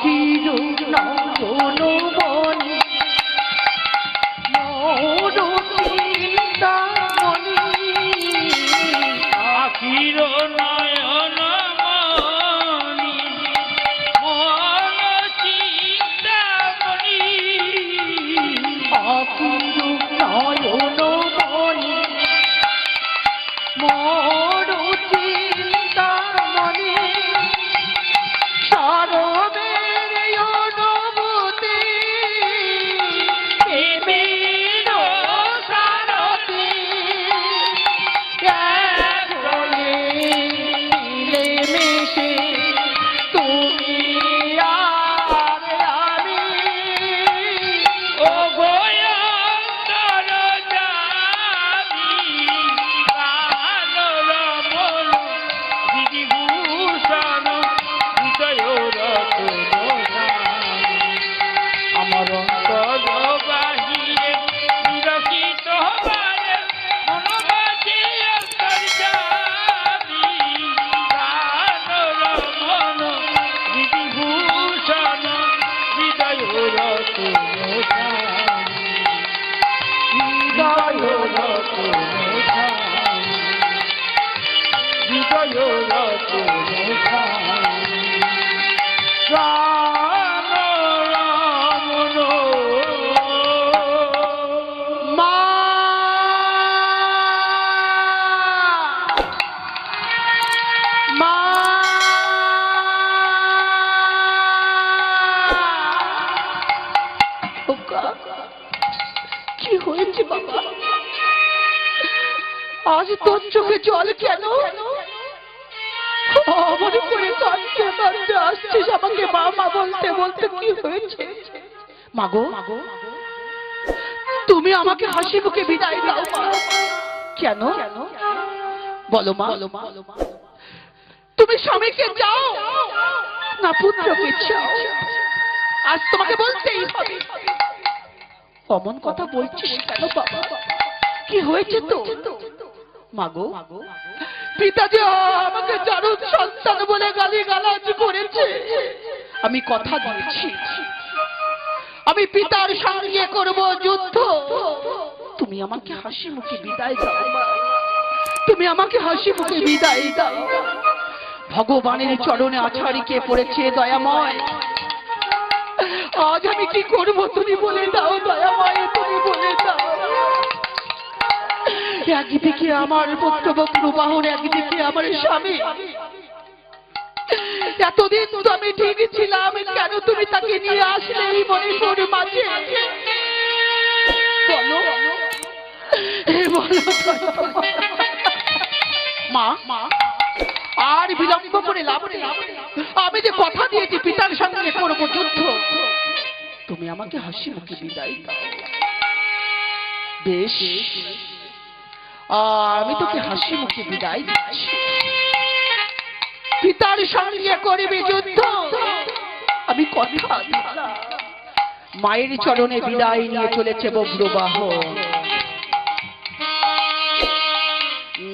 khi rượu nóng rồi তোর চোখে জল কেন? অমন করে কাঁদতে কাঁদতে আসছিস আমাকে মা বলতে বলতে কি হয়েছে? মাগো মাগো তুমি আমাকে হাসি মুখে বিদায় দাও কেন? বলো, মা। তুমি স্বামীকে যাও না পুত্রকে চাও? আজ তোমাকে বলতেই হবে। অমন কথা বলছিস কেন, বাবা? কি হয়েছে তো মাগো। পিতা যে আমাকে জারুদ সন্তান বলে গালি গালাজ করেছে। আমি কথা দিয়েছি। আমি পিতার সঙ্গে করব যুদ্ধ। তুমি আমাকে হাসি মুখে বিদায় দাও তুমি আমাকে হাসি মুখে বিদায় দাও। ভগবানের চরণে আছাড়িকে পড়েছে দয়াময়। আজ আমি কি করব তুমি বলে দাও দয়াময় তুমি বলে দাও। একদিকে আমার পুত্রবক্র বাহন একদিকে আমার স্বামী। এতদিন তো আমি ঠিক ছিলাম, কেন তুমি তাকে নিয়ে আসলে এই মণিপুর মাঝে? আর বিলম্ব করে লাভ আমি যে কথা দিয়েছি পিতার সঙ্গে করব যুদ্ধ। তুমি আমাকে হাসি মুখে বিদায় বেশ। আমি তোকে হাসি মুখে বিদায় দিচ্ছি। পিতার সঙ্গে করবে যুদ্ধ। আমি কথা মায়ের চরণে বিদায় নিয়ে চলেছে বব্রবাহ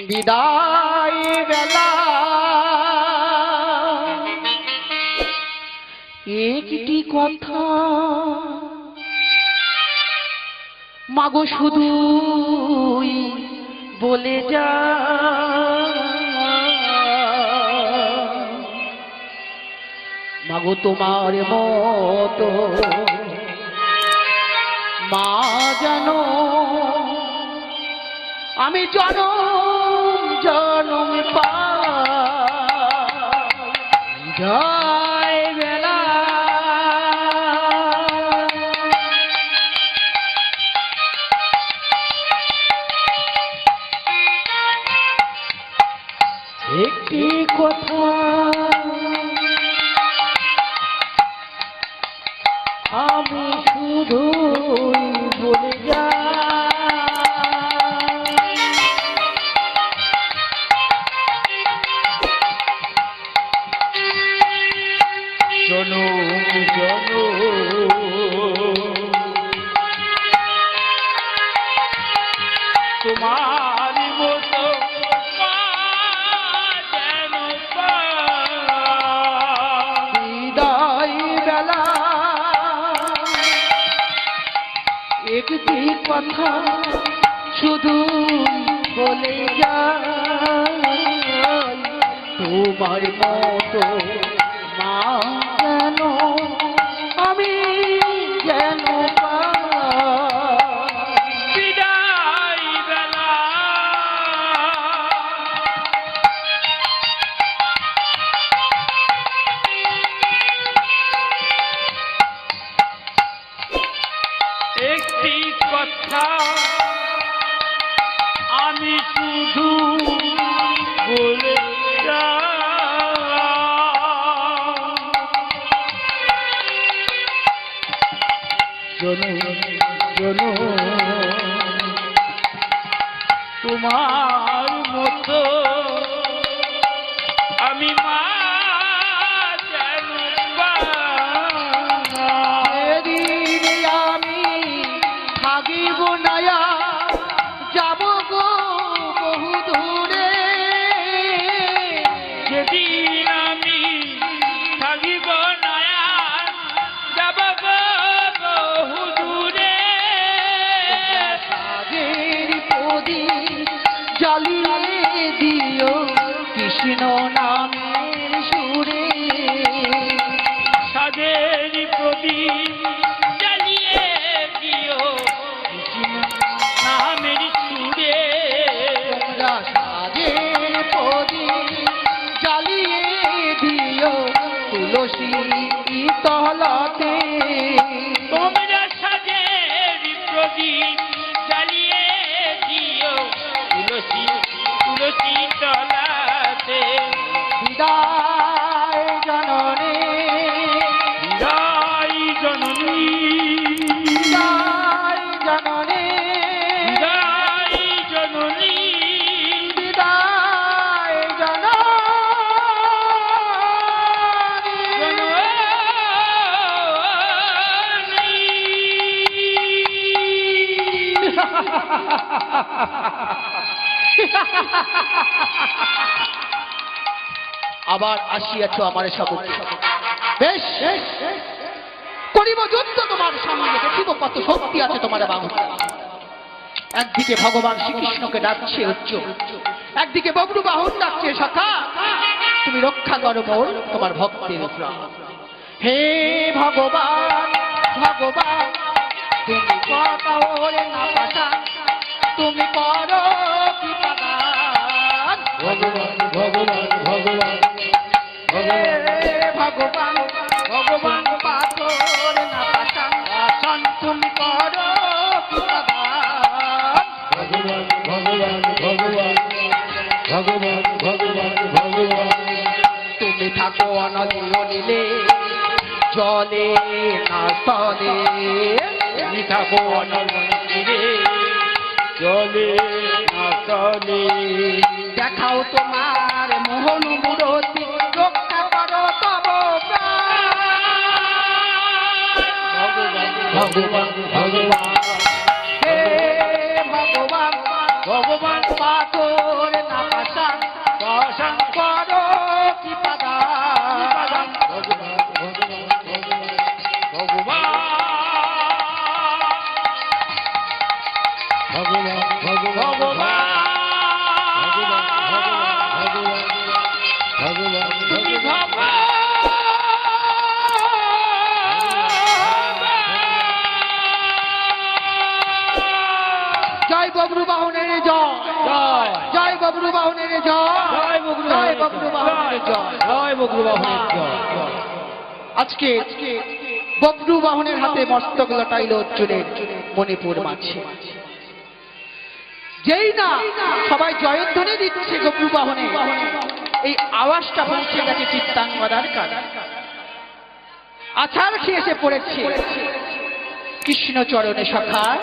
বিদায় বেলা একটি কথা। মাগো শুধু বলে যা। মাগো তোমার মতো মা জানো আমি জনম জনম পা আমি শুধু বলে কথা শুধু বলে যায় তোমার মতো মা জনু জনু। তোমার মতো তুলসী তলাতে। বিদায় জননী। জয় জননী। বিদায় জননী। বিদায় জননী। আবার আসিয়াছ আমার সবকে বেশ করিব যুদ্ধ তোমার সঙ্গে দেখিব কত শক্তি আছে তোমার বাহু একদিকে ভগবান শ্রীকৃষ্ণকে ডাকছে উচ্চ, একদিকে ববরু বাহন ডাকছে সখা। তুমি রক্ষা করো মোর তোমার ভক্তের হে ভগবান ভগবান, তুমি তুমি করো নীলে জলে না স্থলে মিঠা বন জলে না স্থলে দেখাও তোমার মোহন মূরতি রক্ষা করো তব ভগবান ভগবান ভগবান। হে ভগবান ভগবান পাথর ববরু বাহনের জয় জয় বগুড়া বাহনের জয় জয় বগুড়া বাহনের জয় আজকে বাহনের হাতে মস্তক লটাইল অর্জুনের মণিপুর মাঝে। যেই না সবাই জয়ধ্বনি দিচ্ছে গবরু বাহনে এই আওয়াজটা পৌঁছে গেছে চিত্তাঙ্গদার কানে। আছাড় খেয়ে এসে পড়েছে। কৃষ্ণ চরণে সখা।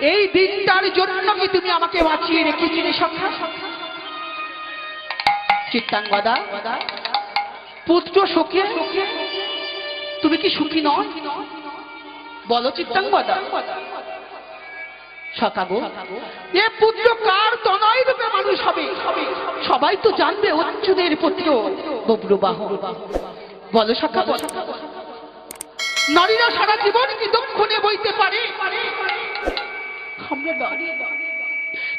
এই দিনটার জন্য কি তুমি আমাকে বাঁচিয়ে রেখেছিলে, সখা? চিত্তাঙ্গদা, পুত্র শোকে তুমি কি সুখী নয় বলো চিত্তাঙ্গদা। সকাগো এ পুত্র কার তনয় রূপে মানুষ হবে? সবাই তো জানবে অচ্যুদের পুত্র বব্রুবাহ বলো সখা, বলো। নারীরা সারা জীবন কি দক্ষণে বইতে পারে? নারী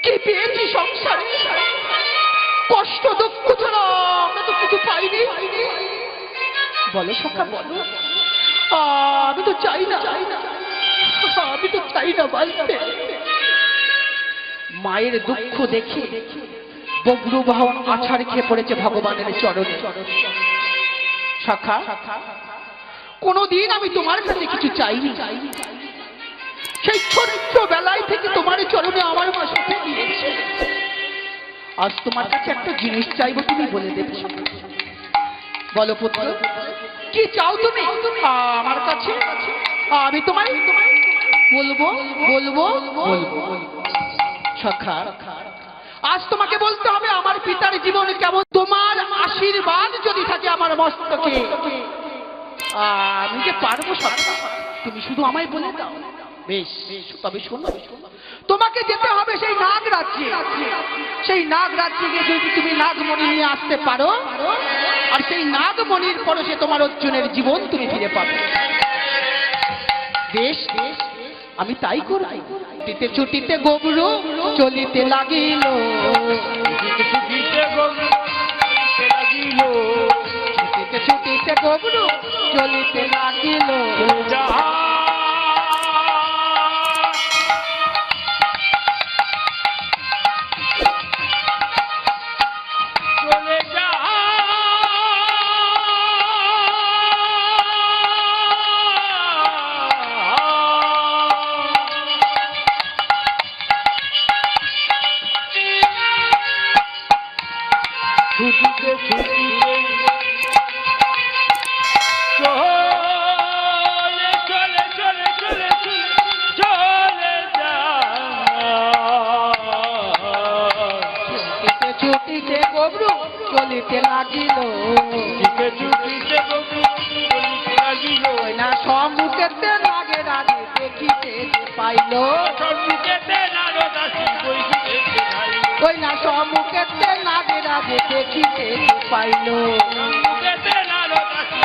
কি কষ্ট, দুঃখ তো কিছু পাইনি। বলো সখা, বলো। আমি তো চাই না। আমি তো চাই না মায়ের দুঃখ দেখে বগ্রু বাহন আছাড় খেয়ে পড়েছে ভগবানের চরণে। শাখা কোনোদিন আমি তোমার কাছে কিছু চাইনি চাইনি। সেই ছোট্ট বেলায় থেকে তোমার চরণে আমার মা সুখে দিয়েছে আজ তোমার কাছে একটা জিনিস চাইব, তুমি বলে দেবে। বলো পুত্র, কি চাও তুমি? আমার কাছে? আমি তোমায় বলব বলব বলব। সখা, আজ তোমাকে বলতে হবে, আমার পিতার জীবনে কেমন? তোমার আশীর্বাদ যদি থাকে আমার মস্তকে। আমি যে পারব সখা, তুমি শুধু আমায় বলে দাও। বেশ তবে শোনো তোমাকে যেতে হবে সেই নাগ রাজ্যে সেই নাগ রাজ্যে গিয়ে যদি তুমি নাগমণি নিয়ে আসতে পারো আর সেই নাগমণির পরে সে তোমার অর্জুনের জীবন তুমি ফিরে পাবে। বেশ আমি তাই করব। ছুটিতে ছুটিতে গবরু চলিতে লাগিল। ছুটিতে গরু চলিতে লাগিল। ছুটিতে ছুটিতে চলিতে লাগিল। যাহা ছুটিতে গবরু চলিতে লাগিল। ছুটিতে ছুটিতে গরু চলিতে লাগিল। না সম্মুখেতে নাগে রাজে দেখিতে পাইল। সম্মুখেতে ওই না সম্মুখেতে নাগে রাজে দেখিতে পাইল। সম্মুখেতে নারদাসী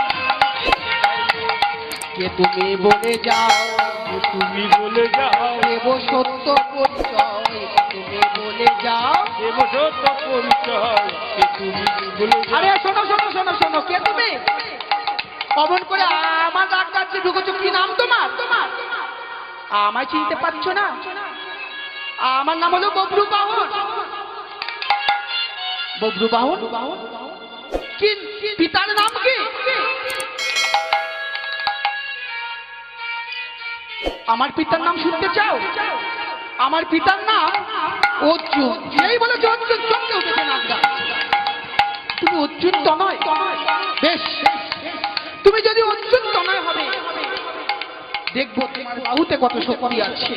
কে তুমি বলে যাও? তুমি বলে যাও? দেব সত্য পরিচয়। তুমি বলে যাও? করে আমার তোমার? আমায় চিনতে পারছ না? আমার নাম হলো ববরু বাহন। ববরু বাহন? কি, পিতার নাম কি? আমার পিতার নাম শুনতে চাও? আমার পিতার নাম অর্জুন যেই বলেছে অর্জুন চমকে উঠেছে নামটা তুমি অর্জুন তনয়? বেশ। তুমি যদি অর্জুন তনয় হবে, দেখব তোমার বাহুতে কত শক্তি আছে।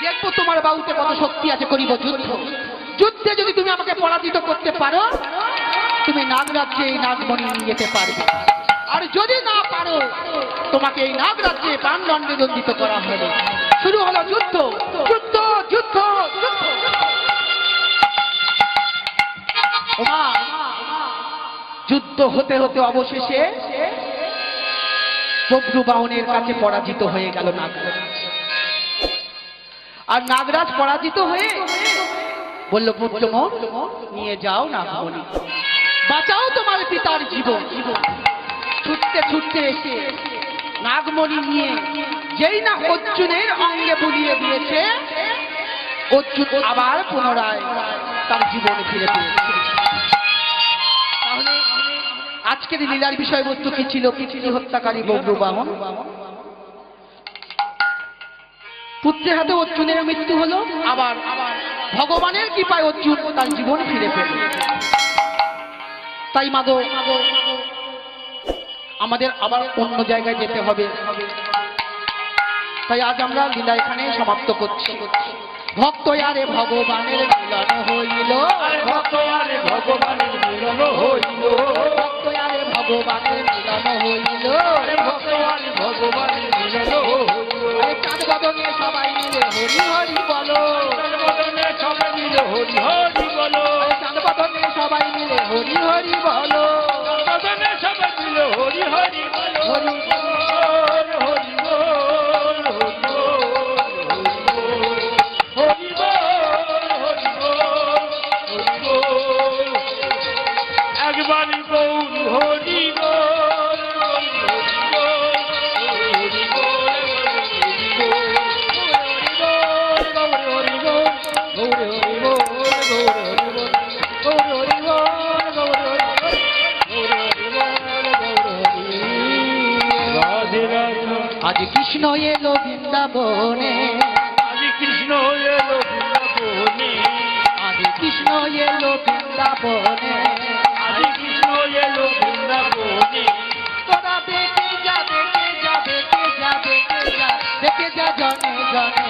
দেখব তোমার বাহুতে কত শক্তি আছে, করিব যুদ্ধ। যুদ্ধে যদি তুমি আমাকে পরাজিত করতে পারো, তুমি নাগরাজ্যে এই নাগমণি নিয়ে যেতে পারবে। আর যদি না পারো, তোমাকে এই নাগরাজ্যে প্রাণদণ্ডে দণ্ডিত করা হবে। শুরু হলো যুদ্ধ। যুদ্ধ যুদ্ধ যুদ্ধ। হতে হতে অবশেষে বব্রু বাহনের কাছে পরাজিত হয়ে গেল নাগরাজ। আর নাগরাজ পরাজিত হয়ে বলল নিয়ে যাও না বাঁচাও তোমার পিতার জীবন জীবন। ছুটতে ছুটতে এসে নাগমণি নিয়ে যেই না অর্জুনের অঙ্গে বুলিয়ে দিয়েছে, অর্জুন আবার পুনরায় তার জীবনে ফিরে পেয়েছে। তাহলে আজকের লীলার বিষয়বস্তু কি ছিল? পৃথিবী হত্যাকারী বব্রু বাহন পুত্রের হাতে অর্জুনের মৃত্যু হলো, আবার ভগবানের কৃপায় অর্জুন তার জীবন ফিরে পেল। তাই মাগো আমাদের আবার অন্য জায়গায় যেতে হবে। তাই আজ আমরা লীলা এখানে সমাপ্ত করছি। ভক্ত আরে ভগবানের মিলন হইল। ভক্ত আরে ভগবানের মিলন হইল। ভক্ত আরে ভগবানের মিলন হইল। ভক্ত আরে ভগবানের মিলন হইল। চাঁদ বদনে সবাই মিলে হরি হরি বলো। সবাই মিলে হরি হরি বলো। চাঁদ বদনে সবাই মিলে হরি হরি বলো। हरि हरि बोलो বৃন্দাবনে আদি কৃষ্ণ এলো বৃন্দাবনে। আদি কৃষ্ণ এলো বৃন্দাবনে। আদি কৃষ্ণ এলো বৃন্দাবনে। তোরা দেখে যা দেখে যা দেখে যা দেখে যা দেখে যা জনে জনে।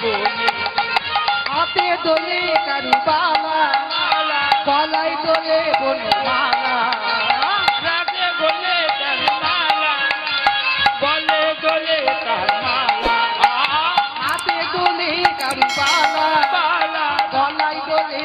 বৃন্দাবনে হাতে দোলে কারুবালা মালা গলায় দোলে বনমালা রাতে বলে তার মালা বলে দোলে তার মালা। হাতে দোলে কারুবালা মালা গলায় দোলে